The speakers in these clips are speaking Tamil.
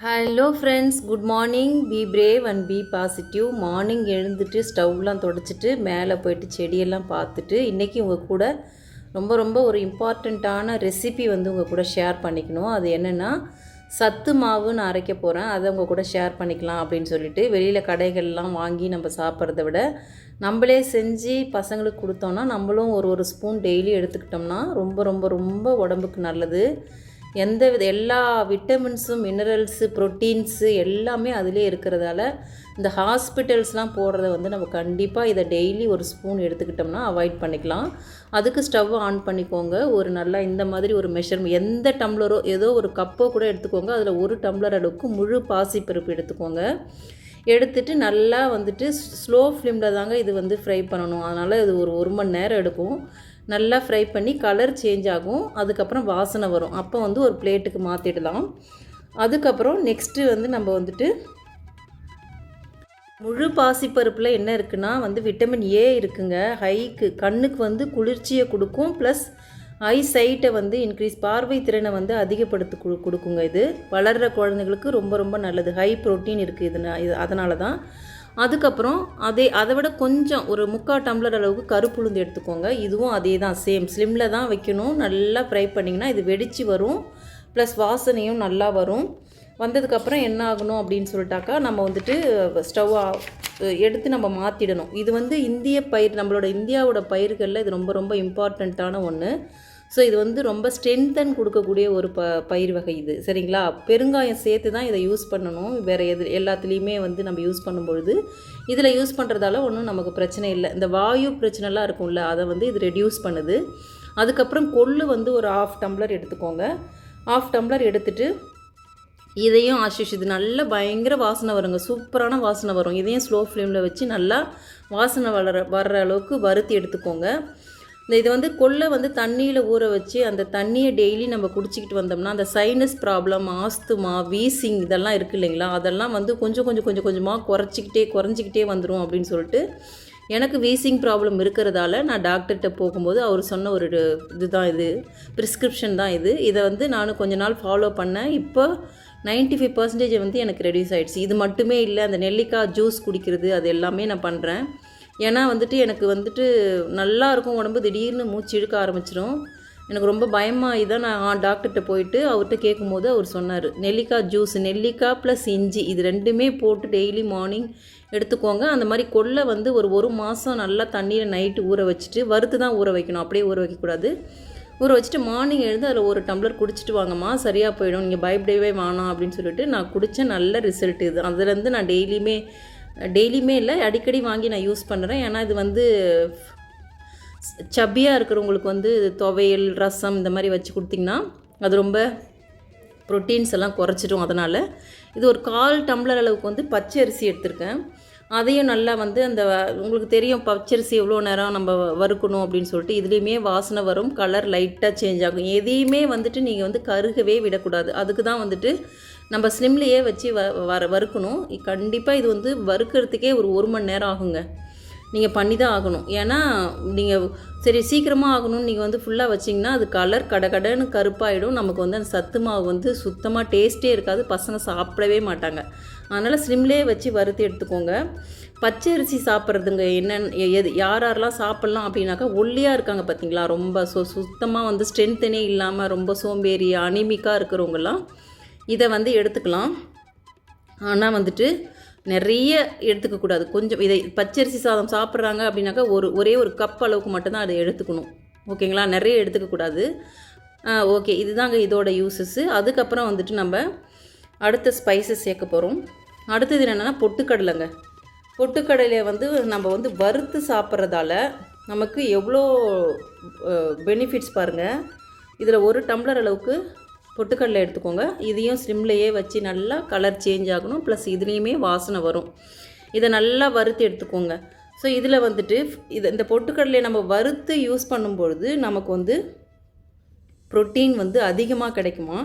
Hello friends good morning be brave and be positive morning எழுந்துட்டு ஸ்டவ்லாம் தொடச்சிட்டு மேலே போயிட்டு செடியெல்லாம் பார்த்துட்டு இன்றைக்கி உங்கள் கூட ரொம்ப ரொம்ப ஒரு இம்பார்ட்டண்ட்டான ரெசிபி வந்து உங்கள் கூட ஷேர் பண்ணிக்கணும். அது என்னென்னா சத்து மாவு நான் அரைக்க போகிறேன் அதை உங்கள் கூட ஷேர் பண்ணிக்கலாம் அப்படின்னு சொல்லிட்டு வெளியில் கடைகள்லாம் வாங்கி நம்ம சாப்பிட்றத விட நம்மளே செஞ்சு பசங்களுக்கு கொடுத்தோன்னா நம்மளும் ஒரு ஒரு ஸ்பூன் டெய்லி எடுத்துக்கிட்டோம்னா ரொம்ப ரொம்ப ரொம்ப உடம்புக்கு நல்லது. எந்த வித எல்லா விட்டமின்ஸும் மினரல்ஸு ப்ரோட்டீன்ஸு எல்லாமே அதிலே இருக்கிறதால இந்த ஹாஸ்பிட்டல்ஸ்லாம் போடுறத வந்து நம்ம கண்டிப்பாக இதை டெய்லி ஒரு ஸ்பூன் எடுத்துக்கிட்டோம்னா அவாய்ட் பண்ணிக்கலாம். அதுக்கு ஸ்டவ் ஆன் பண்ணிக்கோங்க. ஒரு நல்லா இந்த மாதிரி ஒரு மெஷர் எந்த டம்ளரோ ஏதோ ஒரு கப்போ கூட எடுத்துக்கோங்க. அதில் ஒரு டம்ளர் அளவுக்கு முழு பாசிப்பருப்பு எடுத்துக்கோங்க. எடுத்துட்டு நல்லா வந்துட்டு ஸ்லோ ஃப்ளேமில் தாங்க இது வந்து ஃப்ரை பண்ணணும். அதனால் இது ஒரு ஒரு மணி நேரம் எடுக்கும். நல்லா ஃப்ரை பண்ணி கலர் சேஞ்ச் ஆகும். அதுக்கப்புறம் வாசனை வரும். அப்போ வந்து ஒரு பிளேட்டுக்கு மாற்றிடலாம் அதுக்கப்புறம் நெக்ஸ்ட்டு வந்து நம்ம வந்துட்டு முழு பாசிப்பருப்பில் என்ன இருக்குன்னா வந்து விட்டமின் ஏ இருக்குங்க. ஹைக்கு கண்ணுக்கு வந்து குளிர்ச்சியை கொடுக்கும். ப்ளஸ் ஐ சைட்டை வந்து இன்க்ரீஸ் பார்வை திறனை வந்து அதிகப்படுத்தி கொடு கொடுக்குங்க இது. வளர்கிற குழந்தைங்களுக்கு ரொம்ப ரொம்ப நல்லது. ஹை ப்ரோட்டீன் இருக்குது இதுனா இது அதனால தான் அதுக்கப்புறம் அதே அதை விட கொஞ்சம் ஒரு முக்கால் டம்ளர் அளவுக்கு கருப்புளுந்து எடுத்துக்கோங்க. இதுவும் அதே தான் சேம் ஸ்லிம்மில் தான் வைக்கணும். நல்லா ஃப்ரை பண்ணிங்கன்னா இது வெடித்து வரும். ப்ளஸ் வாசனையும் நல்லா வரும். வந்ததுக்கப்புறம் என்ன ஆகணும் அப்படின்னு சொல்லிட்டாக்கா நம்ம வந்துட்டு ஸ்டவ் எடுத்து நம்ம மாற்றிடணும் இது வந்து இந்திய பயிர் நம்மளோட இந்தியாவோட பயிர்களில் இது ரொம்ப ரொம்ப இம்பார்ட்டண்ட்டான ஒன்று ஸோ இது வந்து ரொம்ப ஸ்ட்ரென்தன் கொடுக்கக்கூடிய ஒரு ப பயிர் வகை இது. சரிங்களா? பெருங்காயம் சேர்த்து தான் இதை யூஸ் பண்ணணும். வேறு எது எல்லாத்துலேயுமே வந்து நம்ம யூஸ் பண்ணும்பொழுது இதில் யூஸ் பண்ணுறதால ஒன்றும் நமக்கு பிரச்சனை இல்லை. இந்த வாயு பிரச்சனைலாம் இருக்கும்ல அதை வந்து இது ரெடியூஸ் பண்ணுது. அதுக்கப்புறம் கொள்ளு வந்து ஒரு ஆஃப் டம்ளர் எடுத்துக்கோங்க. ஆஃப் டம்ளர் எடுத்துகிட்டு இதையும் ஆஷிஷ் இது நல்லா பயங்கர வாசனை வருங்க. சூப்பரான வாசனை வரும். இதையும் ஸ்லோ ஃப்ளேமில் வச்சு நல்லா வாசனை வளர வர்ற அளவுக்கு வறுத்தி எடுத்துக்கோங்க. இந்த இது வந்து கொள்ளை வந்து தண்ணியில் ஊற வச்சு அந்த தண்ணியை டெய்லி நம்ம குடிச்சிக்கிட்டு வந்தோம்னா அந்த சைனஸ் ப்ராப்ளம் ஆஸ்துமா வீசிங் இதெல்லாம் இருக்குது இல்லைங்களா? அதெல்லாம் வந்து கொஞ்சம் கொஞ்சம் கொஞ்சம் கொஞ்சமாக குறைச்சிக்கிட்டே குறைஞ்சிக்கிட்டே வந்துடும் அப்படின்னு சொல்லிட்டு எனக்கு வீசிங் ப்ராப்ளம் இருக்கிறதால நான் டாக்டர்கிட்ட போகும்போது அவர் சொன்ன ஒரு இதுதான் இது ப்ரிஸ்கிரிப்ஷன் தான் இது. இதை வந்து நான் கொஞ்ச நாள் ஃபாலோ பண்ணேன். இப்போ நைன்ட்டி ஃபைவ் பர்சன்டேஜ் வந்து எனக்கு ரெடியூஸ் ஆகிடுச்சு இது மட்டுமே இல்லை அந்த நெல்லிக்காய் ஜூஸ் குடிக்கிறது அது எல்லாமே நான் பண்ணுறேன் ஏன்னா வந்துட்டு எனக்கு வந்துட்டு நல்லா இருக்கும் உடம்பு. திடீர்னு மூச்சு இழுக்க ஆரம்பிச்சிடும் எனக்கு ரொம்ப பயமாக இதான் நான் டாக்டர்கிட்ட போயிட்டு அவர்கிட்ட கேட்கும்போது அவர் சொன்னார் நெல்லிக்காய் ஜூஸ் நெல்லிக்காய் ப்ளஸ் இஞ்சி இது ரெண்டுமே போட்டு டெய்லி மார்னிங் எடுத்துக்கோங்க. அந்த மாதிரி கொள்ளை வந்து ஒரு ஒரு மாதம் நல்லா தண்ணியில் நைட்டு ஊற வச்சுட்டு வறுத்து தான் ஊற வைக்கணும். அப்படியே ஊற வைக்கக்கூடாது. ஊற வச்சுட்டு மார்னிங் எழுந்து அதில் ஒரு டம்ளர் குடிச்சிட்டு வாங்கம்மா சரியாக போயிடும். நீங்கள் பயப்படவே வேணாம். அப்படின்னு சொல்லிட்டு நான் குடித்த நல்ல ரிசல்ட் இது. அதுலேருந்து நான் டெய்லியுமே டெய்லியுமே இல்லை அடிக்கடி வாங்கி நான் யூஸ் பண்ணுறேன். ஏன்னா இது வந்து சப்பியாக இருக்கிறவங்களுக்கு வந்து துவையல் ரசம் இந்த மாதிரி வச்சு கொடுத்திங்கன்னா அது ரொம்ப ப்ரோட்டீன்ஸ் எல்லாம் குறைச்சிடும் அதனால். இது ஒரு கால் டம்ளர் அளவுக்கு வந்து பச்சை அரிசி எடுத்திருக்கேன். அதையும் நல்லா வந்து அந்த உங்களுக்கு தெரியும் பச்சரிசி எவ்வளோ நேரம் நம்ம வறுக்கணும் அப்படின்னு சொல்லிட்டு இதுலேயுமே வாசனை வரும் கலர் லைட்டாக சேஞ்ச் ஆகும். எதையுமே வந்துட்டு நீங்கள் வந்து கருகவே விடக்கூடாது. அதுக்கு தான் வந்துட்டு நம்ம ஸ்லிம்லேயே வச்சு வ வர வறுக்கணும். கண்டிப்பாக இது வந்து வறுக்கிறதுக்கே ஒரு ஒரு மணி நேரம் ஆகுங்க. நீங்கள் பண்ணி தான் ஆகணும். ஏன்னா நீங்கள் சரி சீக்கிரமாக ஆகணும்னு நீங்கள் வந்து ஃபுல்லாக வச்சிங்கன்னா அது கலர் கடை கடைன்னு கருப்பாயிடும். நமக்கு வந்து அந்த சத்து மாவு வந்து சுத்தமாக டேஸ்ட்டே இருக்காது. பசங்க சாப்பிடவே மாட்டாங்க. அதனால் ஸ்லிம்லேயே வச்சு வறுத்து எடுத்துக்கோங்க. பச்சை அரிசி சாப்பிட்றதுங்க என்னென்ன எது யார் யாரெல்லாம் சாப்பிட்லாம் அப்படின்னாக்கா ஒல்லியாக இருக்காங்க பார்த்தீங்களா ரொம்ப சு சுத்தமாக வந்து ஸ்ட்ரென்த்தனே இல்லாமல் ரொம்ப சோம்பேறி அனிமிக்காக இருக்கிறவங்கலாம் இதை வந்து எடுத்துக்கலாம். ஆனால் வந்துட்டு நிறைய எடுத்துக்கக்கூடாது கொஞ்சம் இதை பச்சரிசி சாதம் சாப்பிட்றாங்க அப்படின்னாக்கா ஒரு ஒரே ஒரு கப் அளவுக்கு மட்டும்தான் அதை எடுத்துக்கணும். ஓகேங்களா? நிறைய எடுத்துக்கக்கூடாது ஓகே. இதுதாங்க இதோட யூஸஸ்ஸு அதுக்கப்புறம் வந்துட்டு நம்ம அடுத்த ஸ்பைசஸ் சேர்க்க போகிறோம் அடுத்தது என்னென்னா பொட்டுக்கடலைங்க. பொட்டுக்கடலையை வந்து நம்ம வந்து வறுத்து சாப்பிட்றதால நமக்கு எவ்வளோ பெனிஃபிட்ஸ் பாருங்கள் இதில் ஒரு டம்ளர் அளவுக்கு பொட்டுக்கடலை எடுத்துக்கோங்க. இதையும் ஸ்லிம்லேயே வச்சு நல்லா கலர் சேஞ்ச் ஆகணும். ப்ளஸ் இதுலேயுமே வாசனை வரும். இதை நல்லா வறுத்து எடுத்துக்கோங்க. ஸோ இதில் வந்துட்டு இது இந்த பொட்டுக்கடலையை நம்ம வறுத்து யூஸ் பண்ணும்பொழுது நமக்கு வந்து ப்ரோட்டீன் வந்து அதிகமாக கிடைக்குமா?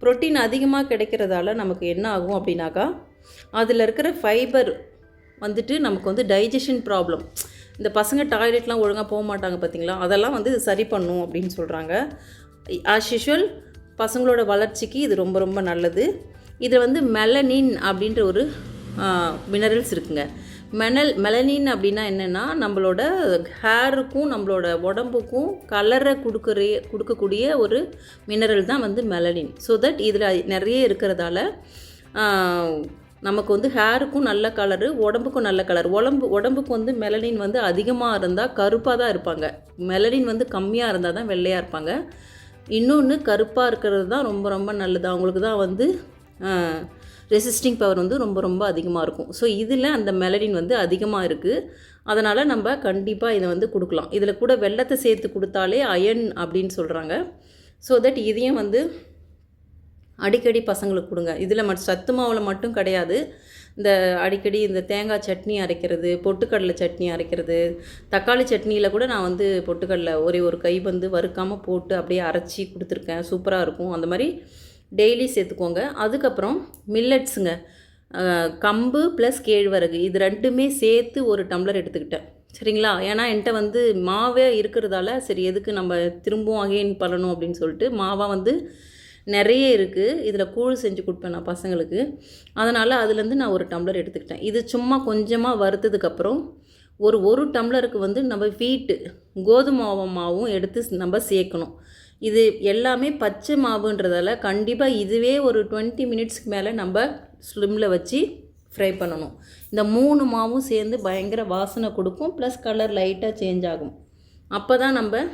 ப்ரோட்டீன் அதிகமாக கிடைக்கிறதால நமக்கு என்ன ஆகும் அப்படின்னாக்கா அதில் இருக்கிற ஃபைபர் வந்துட்டு நமக்கு வந்து டைஜஷன் ப்ராப்ளம் இந்த பசங்க டாய்லெட்லாம் ஒழுங்காக போக மாட்டாங்க பார்த்தீங்களா அதெல்லாம் வந்து இது சரி பண்ணும் அப்படின்னு சொல்கிறாங்க ஆஸ் யூஷுவல் பசங்களோட வளர்ச்சிக்கு இது ரொம்ப ரொம்ப நல்லது. இதில் வந்து மெலனின் அப்படின்ற ஒரு மினரல்ஸ் இருக்குங்க. மெனல் மெலனின் அப்படின்னா என்னென்னா நம்மளோட ஹேருக்கும் நம்மளோட உடம்புக்கும் கலரை கொடுக்குற கொடுக்கக்கூடிய ஒரு மினரல் தான் வந்து மெலனின் ஸோ தட் இதில் நிறைய இருக்கிறதால நமக்கு வந்து ஹேருக்கும் நல்ல கலரு உடம்புக்கும் நல்ல கலர் உடம்பு உடம்புக்கு வந்து மெலனின் வந்து அதிகமாக இருந்தால் கருப்பாக தான் இருப்பாங்க. மெலனின் வந்து கம்மியாக இருந்தால் தான் வெள்ளையாக இருப்பாங்க. இன்னொன்று கருப்பாக இருக்கிறது தான் ரொம்ப ரொம்ப நல்லது. அவங்களுக்கு தான் வந்து ரெசிஸ்டிங் பவர் வந்து ரொம்ப ரொம்ப அதிகமாக இருக்கும். ஸோ இதில் அந்த மெலடின் வந்து அதிகமாக இருக்குது அதனால் நம்ம கண்டிப்பாக இதை வந்து கொடுக்கலாம். இதில் கூட வெள்ளத்தை சேர்த்து கொடுத்தாலே அயன் அப்படின்னு சொல்கிறாங்க ஸோ தட் இதையும் வந்து அடிக்கடி பசங்களுக்கு கொடுங்க. இதில் மட் சத்து மாவில் மட்டும் கிடையாது. இந்த அடிக்கடி இந்த தேங்காய் சட்னி அரைக்கிறது பொட்டுக்கடலை சட்னி அரைக்கிறது தக்காளி சட்னியில் கூட நான் வந்து பொட்டுக்கடலை ஒரே ஒரு கை வந்து வறுக்காமல் போட்டு அப்படியே அரைச்சி கொடுத்துருக்கேன். சூப்பராக இருக்கும். அந்த மாதிரி டெய்லி சேர்த்துக்கோங்க. அதுக்கப்புறம் மில்லட்ஸுங்க. கம்பு ப்ளஸ் கேழ்வரகு. இது ரெண்டுமே சேர்த்து ஒரு டம்ளர் எடுத்துக்கிட்டேன். சரிங்களா? ஏன்னா என்கிட்ட வந்து மாவே இருக்கிறதால சரி எதுக்கு நம்ம திரும்பவும் அகைன் பண்ணணும் அப்படின்னு சொல்லிட்டு மாவாக வந்து நிறைய இருக்குது இதில் கூழ் செஞ்சு கொடுப்பேன் நான் பசங்களுக்கு. அதனால் அதுலேருந்து நான் ஒரு டம்ளர் எடுத்துக்கிட்டேன். இது சும்மா கொஞ்சமாக வறுத்ததுக்கப்புறம் ஒரு ஒரு டம்ளருக்கு வந்து நம்ம வீட்டு கோதுமை மாவும் எடுத்து நம்ம சேர்க்கணும். இது எல்லாமே பச்சை மாவுன்றதால கண்டிப்பாக இதுவே ஒரு டுவெண்ட்டி மினிட்ஸ்க்கு மேலே நம்ம ஸ்லிம்மில் வச்சு ஃப்ரை பண்ணணும். இந்த மூணு மாவும் சேர்ந்து பயங்கர வாசனை கொடுக்கும். ப்ளஸ் கலர் லைட்டாக சேஞ்ச் ஆகும். அப்போ தான் நம்ம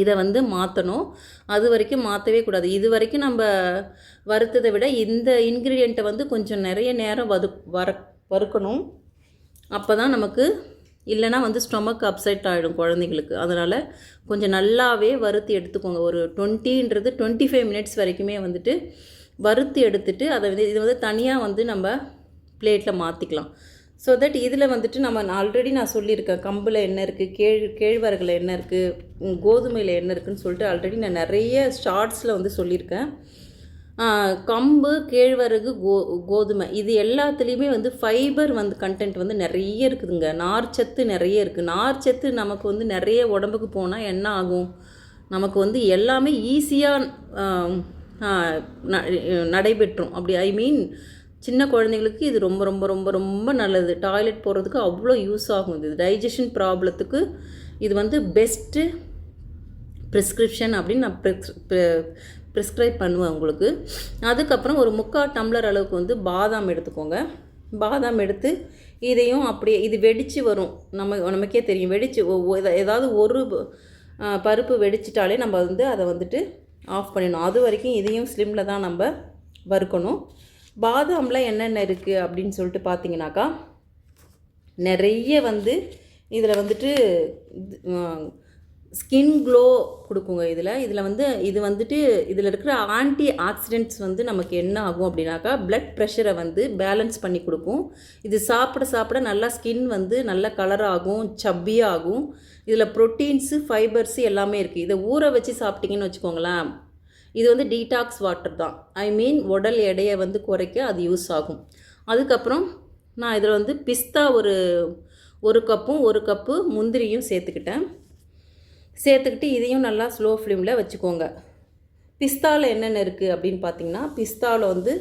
இதை வந்து மாற்றணும் அது வரைக்கும் மாற்றவே கூடாது. இது வரைக்கும் நம்ம வறுத்ததை விட இந்த இன்க்ரீடியண்ட்டை வந்து கொஞ்சம் நிறைய நேரம் வது வர வறுக்கணும். அப்போ தான் நமக்கு இல்லைனா வந்து ஸ்டொமக் அப்செட் ஆகிடும் குழந்தைங்களுக்கு அதனால் கொஞ்சம் நல்லாவே வறுத்து எடுத்துக்கோங்க. ஒரு டுவெண்ட்டின்றது டுவெண்ட்டி ஃபைவ் மினிட்ஸ் வரைக்குமே வந்துட்டு வறுத்து எடுத்துட்டு அதை வந்து இது வந்து தனியாக வந்து நம்ம பிளேட்டில் மாற்றிக்கலாம் ஸோ தட் இதில் வந்துட்டு நம்ம ஆல்ரெடி நான் சொல்லியிருக்கேன். கம்பில் என்ன இருக்குது கேழ் கேழ்வரகுல என்ன இருக்குது கோதுமையில் என்ன இருக்குதுன்னு சொல்லிட்டு ஆல்ரெடி நான் நிறைய ஷார்ட்ஸில் வந்து சொல்லியிருக்கேன். கம்பு கேழ்வரகு கோ கோதுமை இது எல்லாத்துலேயுமே வந்து ஃபைபர் வந்து கண்டென்ட் வந்து நிறைய இருக்குதுங்க. நார்ச்சத்து நிறைய இருக்குது நார்ச்சத்து நமக்கு வந்து நிறைய உடம்புக்கு போனால் என்ன ஆகும்? நமக்கு வந்து எல்லாமே ஈஸியாக நடைபெற்றும். அப்படி ஐ மீன் சின்ன குழந்தைங்களுக்கு இது ரொம்ப ரொம்ப ரொம்ப ரொம்ப நல்லது. டாய்லெட் போகிறதுக்கு அவ்வளோ யூஸ் ஆகும் இது. டைஜஷன் ப்ராப்ளத்துக்கு இது வந்து பெஸ்ட்டு ப்ரிஸ்கிரிப்ஷன் அப்படின்னு நான் ப்ரிஸ்கிரைப் பண்ணுவேன் உங்களுக்கு. அதுக்கப்புறம் ஒரு முக்கால் டம்ளர் அளவுக்கு வந்து பாதாம் எடுத்துக்கோங்க. பாதாம் எடுத்து இதையும் அப்படியே இது வெடித்து வரும். நம்ம நமக்கே தெரியும். வெடித்து எதா- ஏதாவது ஒரு பருப்பு வெடிச்சிட்டாலே நம்ம வந்து அதை வந்துட்டு ஆஃப் பண்ணிடணும். அது வரைக்கும் இதையும் ஸ்லிம்மில் தான் நம்ம வறுக்கணும். பாதாமில் என்னென்ன இருக்குது அப்படின்னு சொல்லிட்டு பார்த்தீங்கன்னாக்கா நிறைய வந்து இதில் வந்துட்டு ஸ்கின் க்ளோ கொடுக்குங்க இதில். இதில் வந்து இது வந்துட்டு இதில் இருக்கிற ஆன்டி ஆக்சிடென்ட்ஸ் வந்து நமக்கு என்ன ஆகும் அப்படின்னாக்கா ப்ளட் ப்ரெஷரை வந்து பேலன்ஸ் பண்ணி கொடுக்கும். இது சாப்பிட சாப்பிட நல்லா ஸ்கின் வந்து நல்ல கலர் ஆகும் இதில் ப்ரோட்டீன்ஸு ஃபைபர்ஸு எல்லாமே இருக்குது இதை ஊற வச்சு சாப்பிட்டீங்கன்னு வச்சுக்கோங்களேன். இது வந்து டீடாக்ஸ் வாட்டர் தான். ஐ மீன் உடல் எடையை வந்து குறைக்க அது யூஸ் ஆகும். அதுக்கப்புறம் நான் இதில் வந்து பிஸ்தா ஒரு ஒரு கப்பும் ஒரு கப்பு முந்திரியும் சேர்த்துக்கிட்டேன். சேர்த்துக்கிட்டு இதையும் நல்லா ஸ்லோ ஃப்ளேமில் வச்சுக்கோங்க. பிஸ்தாவில் என்னென்ன இருக்குது அப்படின்னு பார்த்தீங்கன்னா பிஸ்தாவில் வந்து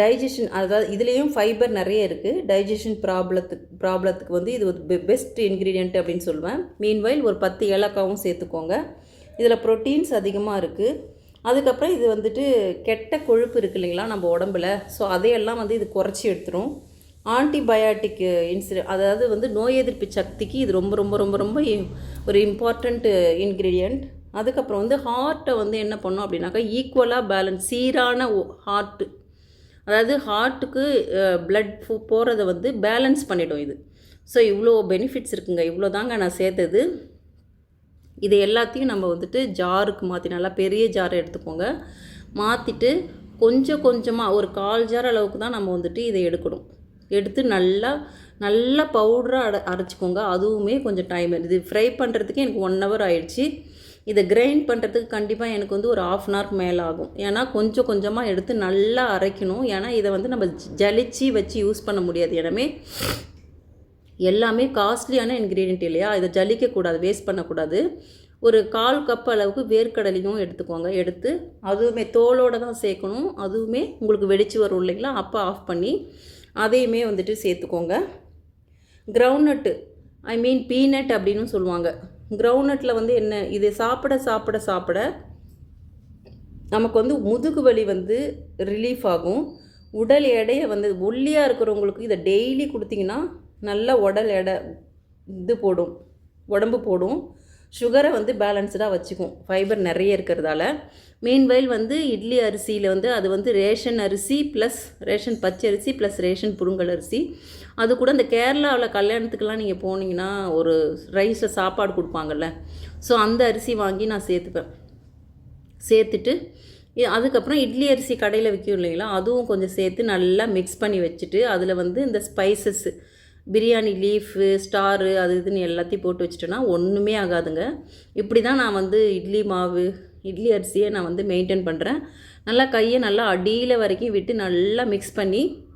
டைஜஷன் அதாவது இதுலேயும் ஃபைபர் நிறைய இருக்குது டைஜஷன் ப்ராப்ளத்துக்கு ப்ராப்ளத்துக்கு வந்து இது ஒரு பெஸ்ட் இன்க்ரீடியன்ட் அப்படின்னு சொல்லுவேன். மீன்வைல் ஒரு பத்து ஏலக்காவும் சேர்த்துக்கோங்க. இதில் ப்ரோட்டீன்ஸ் அதிகமாக இருக்குது அதுக்கப்புறம் இது வந்துட்டு கெட்ட கொழுப்பு இருக்கு இல்லைங்களா நம்ம உடம்புல. ஸோ அதையெல்லாம் வந்து இது குறைச்சி எடுத்துரும். ஆன்டிபயாட்டிக் இன்சிட அதாவது வந்து நோய் எதிர்ப்பு சக்திக்கு இது ரொம்ப ரொம்ப ரொம்ப ரொம்ப ஒரு இம்பார்ட்டண்ட்டு இன்க்ரீடியண்ட் அதுக்கப்புறம் வந்து ஹார்ட்டை வந்து என்ன பண்ணோம் அப்படின்னாக்கா ஈக்குவலாக பேலன்ஸ் சீரான ஹார்ட்டு அதாவது ஹார்ட்டுக்கு பிளட் போகிறத வந்து பேலன்ஸ் பண்ணிடும் இது. ஸோ இவ்வளோ பெனிஃபிட்ஸ் இருக்குங்க. இவ்வளோ தாங்க நான் சேர்த்தது. இது எல்லாத்தையும் நம்ம வந்துட்டு ஜாருக்கு மாற்றி நல்லா பெரிய ஜார் எடுத்துக்கோங்க. மாற்றிட்டு கொஞ்சம் கொஞ்சமாக ஒரு கால் ஜார் அளவுக்கு தான் நம்ம வந்துட்டு இதை எடுக்கணும். எடுத்து நல்லா நல்லா பவுடராக அட அரைச்சிக்கோங்க. அதுவுமே கொஞ்சம் டைம் இது ஃப்ரை பண்ணுறதுக்கு எனக்கு ஒன் ஹவர் ஆயிடுச்சு. இதை கிரைண்ட் பண்ணுறதுக்கு கண்டிப்பாக எனக்கு வந்து ஒரு ஆஃப் அன் ஹவர் மேலே ஆகும். ஏன்னா கொஞ்சம் கொஞ்சமாக எடுத்து நல்லா அரைக்கணும். ஏன்னா இதை வந்து நம்ம ஜலிச்சு வச்சு யூஸ் பண்ண முடியாது. இடமே எல்லாமே காஸ்ட்லியான இன்க்ரீடியன்ட் இல்லையா? இதை ஜலிக்கக்கூடாது வேஸ்ட் பண்ணக்கூடாது. ஒரு கால் கப் அளவுக்கு வேர்க்கடலையும் எடுத்துக்கோங்க. எடுத்து அதுவுமே தோலோடு தான் சேர்க்கணும். அதுவுமே உங்களுக்கு வெடிச்சு வரும் இல்லைங்களா? அப்போ ஆஃப் பண்ணி அதையுமே வந்துட்டு சேர்த்துக்கோங்க. கிரவுண்ட்நட்டு ஐ மீன் பீனட் அப்படின்னு சொல்லுவாங்க. கிரவுண்ட்நட்டில் வந்து என்ன? இது சாப்பிட சாப்பிட சாப்பிட நமக்கு வந்து முதுகு வலி வந்து ரிலீஃப் ஆகும். உடல் எடையை வந்து ஒல்லியாக இருக்கிறவங்களுக்கு இதை டெய்லி கொடுத்தீங்கன்னா நல்ல உடல் எடை இது போடும் உடம்பு போடும். சுகரை வந்து பேலன்ஸ்டாக வச்சுக்கும். ஃபைபர் நிறைய இருக்கிறதால. மீன்வயல் வந்து இட்லி அரிசியில் வந்து அது வந்து ரேஷன் அரிசி ப்ளஸ் ரேஷன் பச்சை அரிசி ப்ளஸ் ரேஷன் புருங்கல் அரிசி. அது கூட இந்த கேரளாவில் கல்யாணத்துக்கெலாம் நீங்கள் போனீங்கன்னா ஒரு ரைஸில் சாப்பாடு கொடுப்பாங்கல்ல. ஸோ அந்த அரிசி வாங்கி நான் சேர்த்துப்பேன். சேர்த்துட்டு அதுக்கப்புறம் இட்லி அரிசி கடையில் விற்கும் இல்லைங்களா? அதுவும் கொஞ்சம் சேர்த்து நல்லா மிக்ஸ் பண்ணி வச்சுட்டு அதில் வந்து இந்த ஸ்பைசஸ்ஸு பிரியாணி லீஃபு ஸ்டாரு அது இதுன்னு எல்லாத்தையும் போட்டு வச்சிட்டோன்னா ஒன்றுமே ஆகாதுங்க. இப்படி தான் நான் வந்து இட்லி மாவு இட்லி அரிசியை நான் வந்து மெயின்டைன் பண்ணுறேன் நல்லா கையை நல்லா அடியில் வரைக்கும் விட்டு நல்லா மிக்ஸ் பண்ணி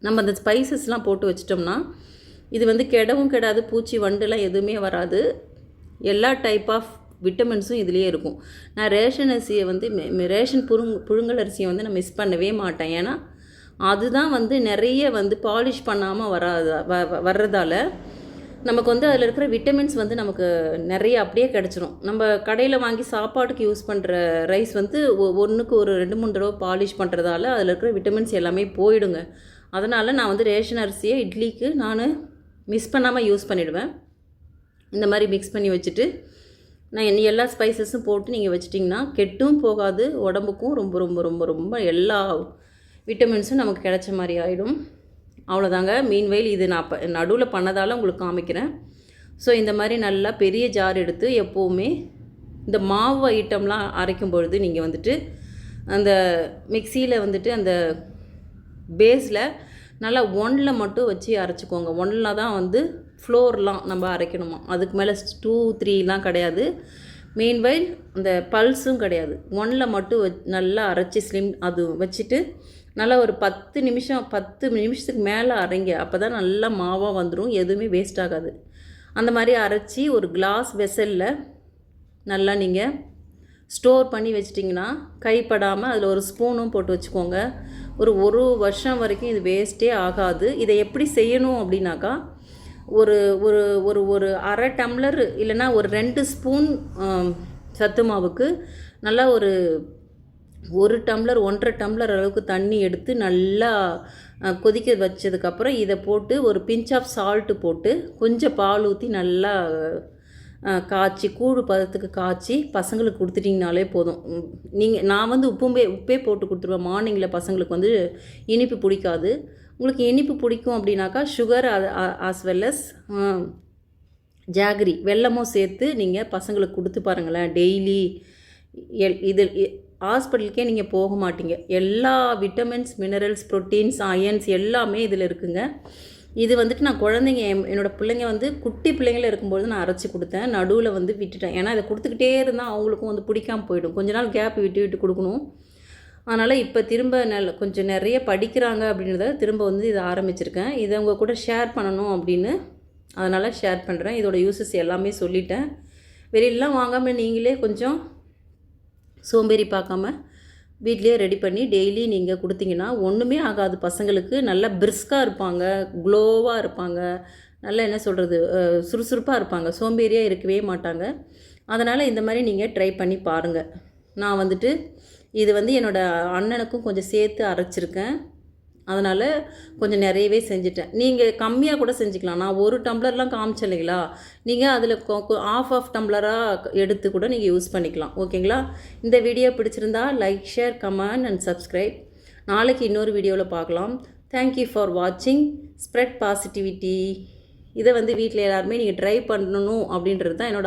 நம்ம அந்த ஸ்பைசஸ்லாம் போட்டு வச்சிட்டோம்னா இது வந்து கெடவும் கெடாது பூச்சி வண்டுலாம் எதுவுமே வராது. எல்லா டைப் ஆஃப் விட்டமின்ஸும் இதுலேயே இருக்கும். நான் ரேஷன் அரிசியை வந்து மெ- ரேஷன் புருங் புழுங்கல் அரிசியை வந்து நான் மிஸ் பண்ணவே மாட்டேன். ஏன்னா அதுதான் வந்து நிறைய வந்து பாலிஷ் பண்ணாமல் வராத வ வ- வர்றதால நமக்கு வந்து அதில் இருக்கிற விட்டமின்ஸ் வந்து நமக்கு நிறைய அப்படியே கிடச்சிரும். நம்ம கடையில் வாங்கி சாப்பாட்டுக்கு யூஸ் பண்ணுற ரைஸ் வந்து ஒன்றுக்கு ஒரு ரெண்டு மூணு தடவை பாலிஷ் பண்ணுறதால அதில் இருக்கிற விட்டமின்ஸ் எல்லாமே போயிடுங்க. அதனால் நான் வந்து ரேஷன் அரிசியை இட்லிக்கு நான் மிஸ் பண்ணாமல் யூஸ் பண்ணிவிடுவேன் இந்த மாதிரி மிக்ஸ் பண்ணி வச்சுட்டு நான் என்ன எல்லா ஸ்பைசஸும் போட்டு நீங்கள் வச்சிட்டிங்கன்னா கெட்டும் போகாது உடம்புக்கும் ரொம்ப ரொம்ப ரொம்ப ரொம்ப எல்லா விட்டமின்ஸும் நமக்கு கிடைச்ச மாதிரி ஆகிடும் அவ்வளோதாங்க மீன்வெயில் இது நான் இப்போ நடுவில் பண்ணதால் உங்களுக்கு காமிக்கிறேன். ஸோ இந்த மாதிரி நல்லா பெரிய ஜார் எடுத்து எப்போவுமே இந்த மாவு ஐட்டம்லாம் அரைக்கும் பொழுது நீங்கள் வந்துட்டு அந்த மிக்சியில் வந்துட்டு அந்த பேஸில் நல்லா ஒன்னில் மட்டும் வச்சு அரைச்சிக்கோங்க. ஒன்னில் தான் வந்து ஃப்ளோர்லாம் நம்ம அரைக்கணுமா? அதுக்கு மேலே டூ த்ரீலாம் கிடையாது. மீன்வைல் அந்த பல்ஸும் கிடையாது. ஒன்றில் மட்டும் வச் நல்லா அரைச்சி ஸ்லிம் அது வச்சுட்டு நல்லா ஒரு பத்து நிமிஷம் பத்து நிமிஷத்துக்கு மேலே அரைங்க. அப்போ தான் நல்லா மாவாக வந்துடும் எதுவுமே வேஸ்ட் ஆகாது. அந்த மாதிரி அரைச்சி ஒரு கிளாஸ் வெசலில் நல்லா நீங்கள் ஸ்டோர் பண்ணி வச்சிட்டிங்கன்னா கைப்படாமல் அதில் ஒரு ஸ்பூனும் போட்டு வச்சுக்கோங்க. ஒரு ஒரு வருஷம் வரைக்கும் இது வேஸ்ட்டே ஆகாது. இதை எப்படி செய்யணும் அப்படின்னாக்கா ஒரு ஒரு ஒரு ஒரு அரை டம்ளர் இல்லைன்னா ஒரு ரெண்டு ஸ்பூன் சத்து மாவுக்கு நல்லா ஒரு ஒரு டம்ளர் ஒன்றரை டம்ளர் அளவுக்கு தண்ணி எடுத்து நல்லா கொதிக்க வச்சதுக்கப்புறம் இதை போட்டு ஒரு பிஞ்ச் ஆஃப் சால்ட்டு போட்டு கொஞ்சம் பால் ஊற்றி நல்லா காய்ச்சி கூழ் பதத்துக்கு காய்ச்சி பசங்களுக்கு கொடுத்துட்டிங்கனாலே போதும். நீங்கள் நான் வந்து உப்புமே உப்பே போட்டு கொடுத்துருவேன். மார்னிங்கில் பசங்களுக்கு வந்து இனிப்பு பிடிக்காது. உங்களுக்கு இனிப்பு பிடிக்கும் அப்படின்னாக்கா sugar as well as jaggery வெல்லமும் சேர்த்து நீங்கள் பசங்களுக்கு கொடுத்து பாருங்களேன். டெய்லி எல் இது ஹாஸ்பிட்டலுக்கே நீங்கள் போக மாட்டீங்க. எல்லா விட்டமின்ஸ் மினரல்ஸ் ப்ரோட்டீன்ஸ் அயன்ஸ் எல்லாமே இதில் இருக்குங்க. இது வந்துட்டு நான் குழந்தைங்க என்- என்னோட பிள்ளைங்க வந்து குட்டி பிள்ளைங்கள இருக்கும்போது நான் அரைச்சி கொடுத்தேன். நடுவில் வந்து விட்டுட்டேன். ஏன்னா இதை கொடுத்துக்கிட்டே இருந்தால் அவங்களுக்கும் வந்து பிடிக்காம போயிடும். கொஞ்ச நாள் கேப் விட்டு விட்டு கொடுக்கணும். அதனால் இப்போ திரும்ப நல்ல கொஞ்சம் நிறைய படிக்கிறாங்க அப்படின்றத திரும்ப வந்து இதை ஆரம்பிச்சிருக்கேன். இதை உங்கள் கூட ஷேர் பண்ணணும் அப்படின்னு அதனால் ஷேர் பண்ணுறேன் இதோட யூசஸ் எல்லாமே சொல்லிட்டேன். வெளியிலலாம் வாங்காமல் நீங்களே கொஞ்சம் சோம்பேறி பார்க்காம வீட்லேயே ரெடி பண்ணி டெய்லி நீங்கள் கொடுத்தீங்கன்னா ஒன்றுமே ஆகாது. பசங்களுக்கு நல்லா பிரிஸ்காக இருப்பாங்க க்ளோவாக இருப்பாங்க. நல்லா என்ன சொல்கிறது சுறுசுறுப்பாக இருப்பாங்க. சோம்பேறியாக இருக்கவே மாட்டாங்க. அதனால் இந்த மாதிரி நீங்கள் ட்ரை பண்ணி பாருங்கள் நான் வந்துட்டு இது வந்து என்னோடய அண்ணனுக்கும் கொஞ்சம் சேர்த்து அரைச்சிருக்கேன். அதனால் கொஞ்சம் நிறையவே செஞ்சுட்டேன். நீங்கள் கம்மியாக கூட செஞ்சுக்கலாம். நான் ஒரு டம்ளர்லாம் காமிச்சேன் இல்லைங்களா? நீங்கள் அதில் ஆஃப் ஆஃப் டம்ளராக எடுத்து கூட நீங்கள் யூஸ் பண்ணிக்கலாம். ஓகேங்களா? இந்த வீடியோ பிடிச்சிருந்தா like share comment and subscribe நாளைக்கு இன்னொரு வீடியோவில் பார்க்கலாம். தேங்க்யூ ஃபார் வாட்சிங் ஸ்ப்ரெட் பாசிட்டிவிட்டி இதை வந்து வீட்டில் எல்லாருமே நீங்கள் ட்ரை பண்ணணும் அப்படின்றது தான் என்னோட